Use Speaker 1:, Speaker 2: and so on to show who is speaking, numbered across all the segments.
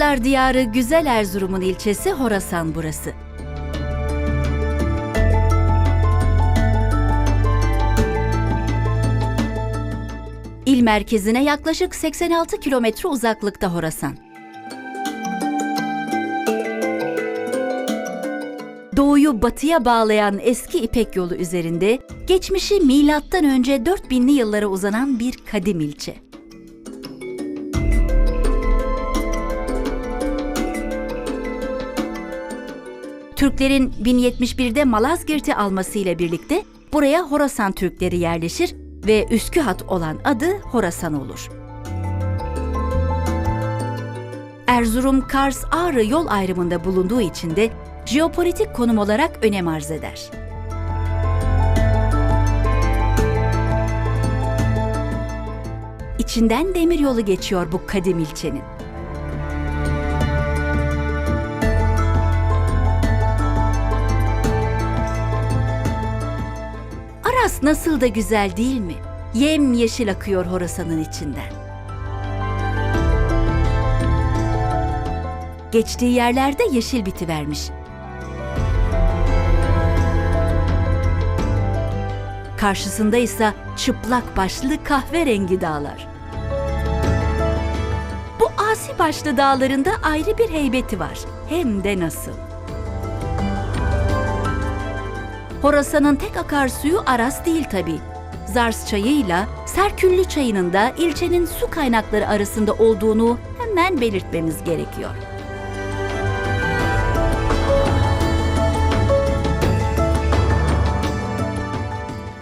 Speaker 1: Dadaşlar diyarı güzel Erzurum'un ilçesi Horasan burası. İl merkezine yaklaşık 86 kilometre uzaklıkta Horasan. Doğuyu batıya bağlayan eski İpek yolu üzerinde geçmişi milattan önce 4000'li yıllara uzanan bir kadim ilçe. Türklerin 1071'de Malazgirt'i almasıyla birlikte buraya Horasan Türkleri yerleşir ve Üskühat olan adı Horasan olur. Erzurum, Kars, Ağrı yol ayrımında bulunduğu için de jeopolitik konum olarak önem arz eder. İçinden demiryolu geçiyor bu kadim ilçenin. Nasıl da güzel değil mi? Yem yeşil akıyor Horasan'ın içinden. Geçtiği yerlerde yeşil biti vermiş. Karşısında ise çıplak başlı kahverengi dağlar. Bu asi başlı dağlarında ayrı bir heybeti var. Hem de nasıl. Horasan'ın tek akarsuyu Aras değil tabi. Zars çayıyla Serküllü çayının da ilçenin su kaynakları arasında olduğunu hemen belirtmemiz gerekiyor.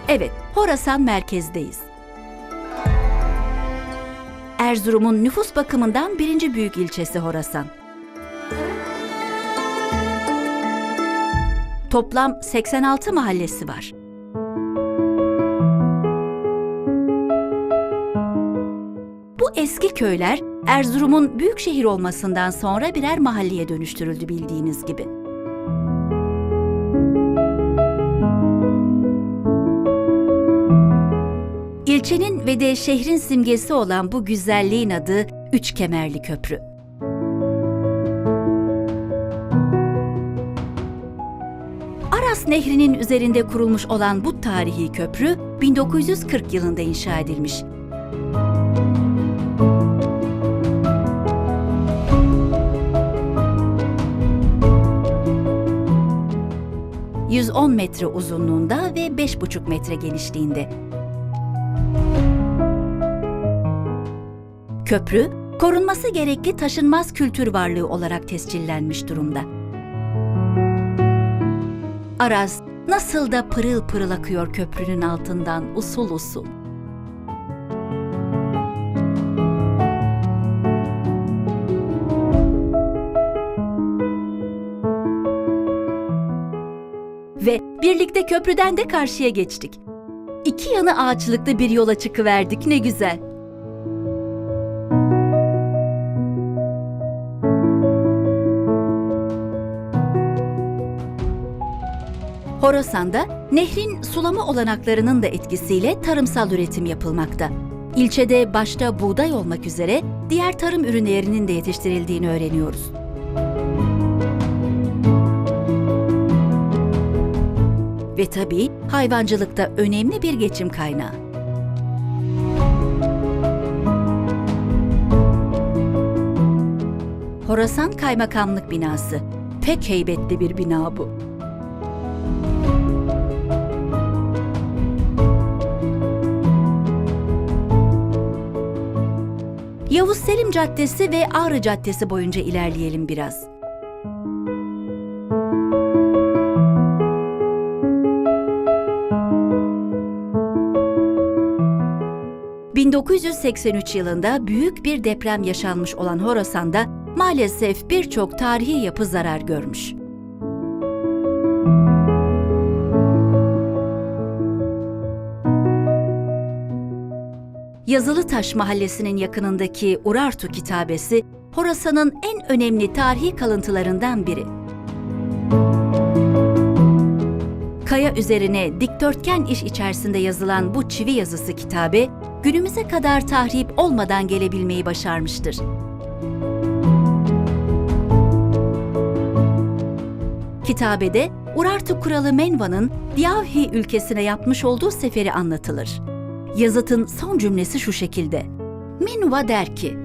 Speaker 1: Evet, Horasan merkezdeyiz. Erzurum'un nüfus bakımından birinci büyük ilçesi Horasan. Toplam 86 mahallesi var. Bu eski köyler Erzurum'un büyük şehir olmasından sonra birer mahalleye dönüştürüldü bildiğiniz gibi. İlçenin ve de şehrin simgesi olan bu güzelliğin adı Üç Kemerli Köprü. Aras Nehri'nin üzerinde kurulmuş olan bu tarihi köprü 1940 yılında inşa edilmiş. ...110 metre uzunluğunda ve 5,5 metre genişliğinde. Köprü, korunması gerekli taşınmaz kültür varlığı olarak tescillenmiş durumda. Araz nasıl da pırıl pırıl akıyor köprünün altından usul usul. Ve birlikte köprüden de karşıya geçtik. İki yanı ağaçlıklı bir yola çıkıverdik ne güzel. Horasan'da nehrin sulama olanaklarının da etkisiyle tarımsal üretim yapılmakta. İlçede başta buğday olmak üzere diğer tarım ürünlerinin de yetiştirildiğini öğreniyoruz. Ve tabii hayvancılıkta önemli bir geçim kaynağı. Horasan Kaymakamlık Binası. Pek heybetli bir bina bu. Yavuz Selim Caddesi ve Ağrı Caddesi boyunca ilerleyelim biraz. ...1983 yılında büyük bir deprem yaşanmış olan Horasan'da maalesef birçok tarihi yapı zarar görmüş. Yazılıtaş Mahallesi'nin yakınındaki Urartu Kitabesi, Horasan'ın en önemli tarihi kalıntılarından biri. Kaya üzerine dikdörtgen iş içerisinde yazılan bu çivi yazısı kitabe, günümüze kadar tahrip olmadan gelebilmeyi başarmıştır. Kitabede Urartu Kralı Menva'nın Diyavhi ülkesine yapmış olduğu seferi anlatılır. Yazıtın son cümlesi şu şekilde. Menva der ki,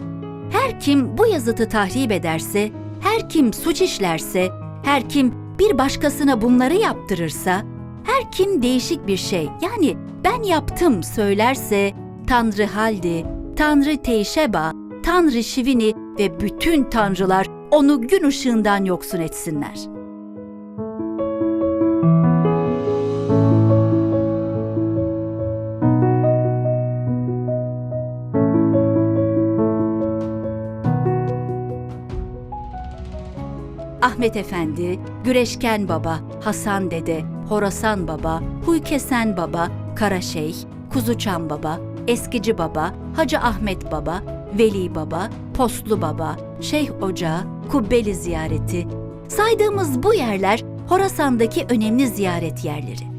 Speaker 1: her kim bu yazıtı tahrip ederse, her kim suç işlerse, her kim bir başkasına bunları yaptırırsa, her kim değişik bir şey yani ben yaptım söylerse, Tanrı Haldi, Tanrı Teyşeba, Tanrı Şivini ve bütün tanrılar onu gün ışığından yoksun etsinler. Ahmet Efendi, Güreşken Baba, Hasan Dede, Horasan Baba, Huykesen Baba, Karaşeyh, Kuzuçan Baba, Eskici Baba, Hacı Ahmet Baba, Veli Baba, Postlu Baba, Şeyh Ocağı, Kubbeli Ziyareti. Saydığımız bu yerler Horasan'daki önemli ziyaret yerleri.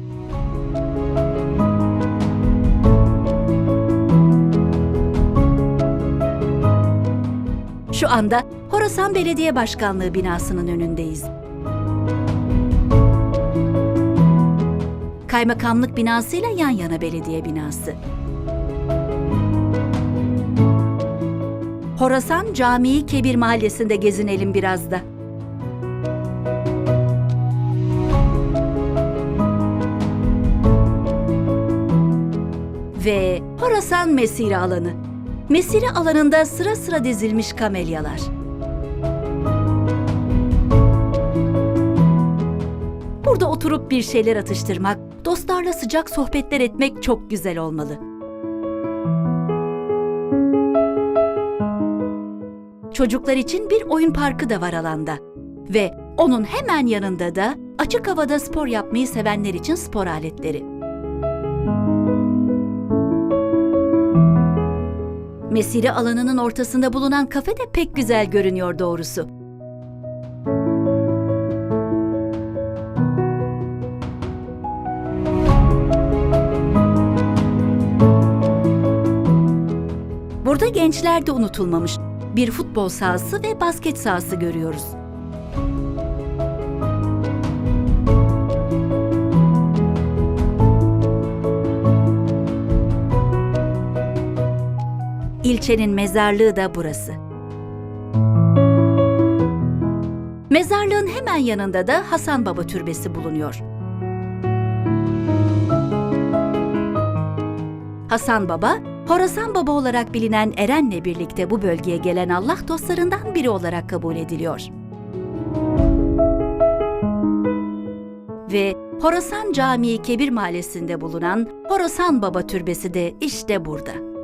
Speaker 1: Şu anda Horasan Belediye Başkanlığı binasının önündeyiz. Kaymakamlık binasıyla yan yana belediye binası. Horasan Camii Kebir Mahallesi'nde gezinelim biraz da. Ve Horasan Mesire Alanı. Mesire alanında sıra sıra dizilmiş kamelyalar. Burada oturup bir şeyler atıştırmak, dostlarla sıcak sohbetler etmek çok güzel olmalı. Çocuklar için bir oyun parkı da var alanda. Ve onun hemen yanında da açık havada spor yapmayı sevenler için spor aletleri. Mesire alanının ortasında bulunan kafe de pek güzel görünüyor doğrusu. Burada gençler de unutulmamış. Bir futbol sahası ve basket sahası görüyoruz. İlçenin mezarlığı da burası. Mezarlığın hemen yanında da Hasan Baba Türbesi bulunuyor. Hasan Baba, Horasan Baba olarak bilinen Eren'le birlikte bu bölgeye gelen Allah dostlarından biri olarak kabul ediliyor. Ve Horasan Camii Kebir Mahallesi'nde bulunan Horasan Baba Türbesi de işte burada.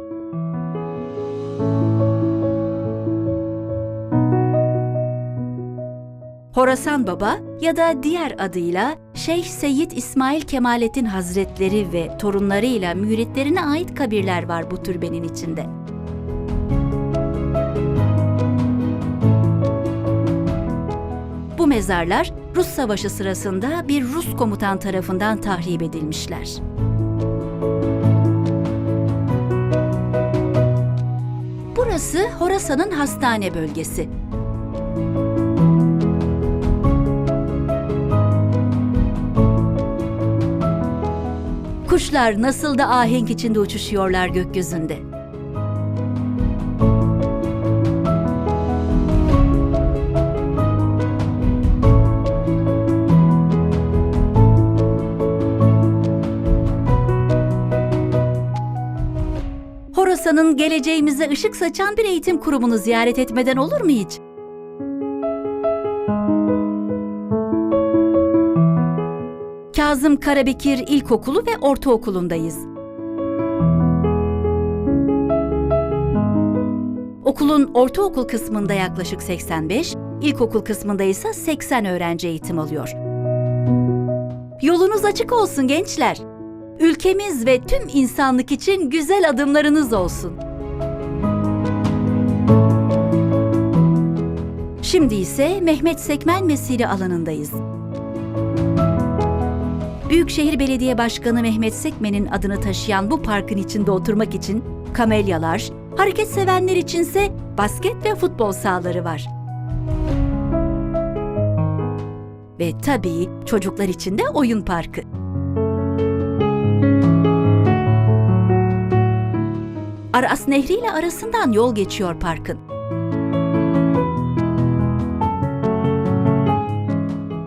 Speaker 1: Horasan Baba ya da diğer adıyla Şeyh Seyyid İsmail Kemalettin Hazretleri ve torunlarıyla müritlerine ait kabirler var bu türbenin içinde. Bu mezarlar Rus Savaşı sırasında bir Rus komutan tarafından tahrip edilmişler. Burası Horasan'ın hastane bölgesi. Kuşlar nasıl da ahenk içinde uçuşuyorlar gökyüzünde. Horosa'nın geleceğimize ışık saçan bir eğitim kurumunu ziyaret etmeden olur mu hiç? Kazım Karabekir İlkokulu ve Ortaokulu'ndayız. Okulun ortaokul kısmında yaklaşık 85, ilkokul kısmında ise 80 öğrenci eğitim alıyor. Yolunuz açık olsun gençler. Ülkemiz ve tüm insanlık için güzel adımlarınız olsun. Şimdi ise Mehmet Sekmen Mesire alanındayız. Büyükşehir Belediye Başkanı Mehmet Sekmen'in adını taşıyan bu parkın içinde oturmak için kamelyalar, hareket sevenler içinse basket ve futbol sahaları var. Ve tabii çocuklar için de oyun parkı. Aras Nehri ile arasından yol geçiyor parkın.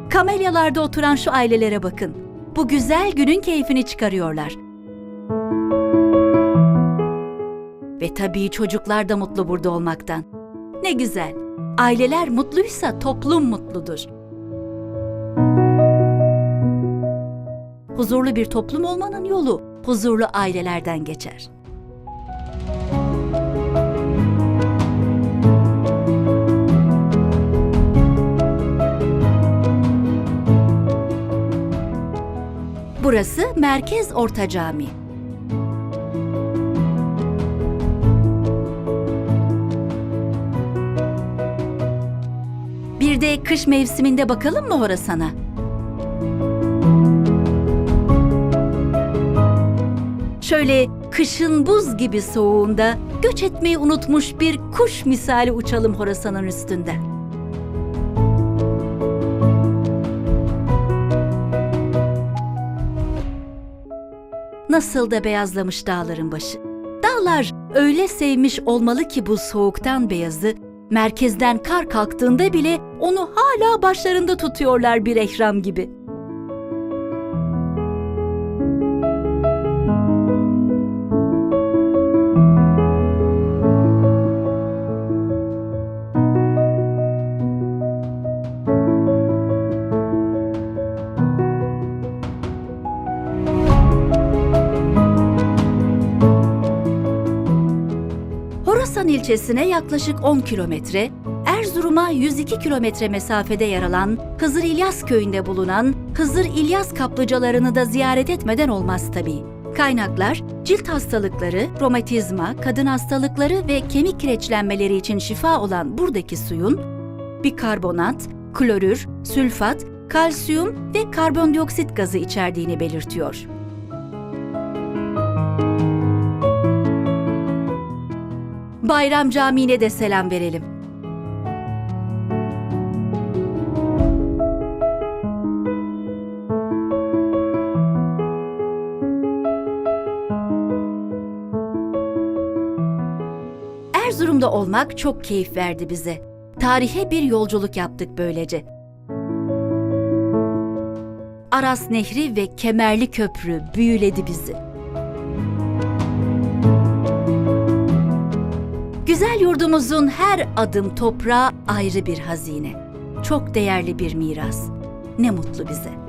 Speaker 1: Kamelyalarda oturan şu ailelere bakın. Bu güzel günün keyfini çıkarıyorlar. Ve tabii çocuklar da mutlu burada olmaktan. Ne güzel. Aileler mutluysa toplum mutludur. Huzurlu bir toplum olmanın yolu huzurlu ailelerden geçer. Burası Merkez Orta Cami. Bir de kış mevsiminde bakalım mı Horasan'a? Şöyle kışın buz gibi soğuğunda göç etmeyi unutmuş bir kuş misali uçalım Horasan'ın üstünde. Nasıl da beyazlamış dağların başı. Dağlar öyle sevmiş olmalı ki bu soğuktan beyazı, merkezden kar kalktığında bile onu hala başlarında tutuyorlar bir ehram gibi. İlçesine yaklaşık 10 kilometre, Erzurum'a 102 kilometre mesafede yer alan Hızır İlyas köyünde bulunan Hızır İlyas kaplıcalarını da ziyaret etmeden olmaz tabii. Kaynaklar, cilt hastalıkları, romatizma, kadın hastalıkları ve kemik kireçlenmeleri için şifa olan buradaki suyun bikarbonat, klorür, sülfat, kalsiyum ve karbondioksit gazı içerdiğini belirtiyor. Bayram Camii'ne de selam verelim. Erzurum'da olmak çok keyif verdi bize. Tarihe bir yolculuk yaptık böylece. Aras Nehri ve Kemerli Köprü büyüledi bizi. Güzel yurdumuzun her adım toprağı ayrı bir hazine. Çok değerli bir miras. Ne mutlu bize.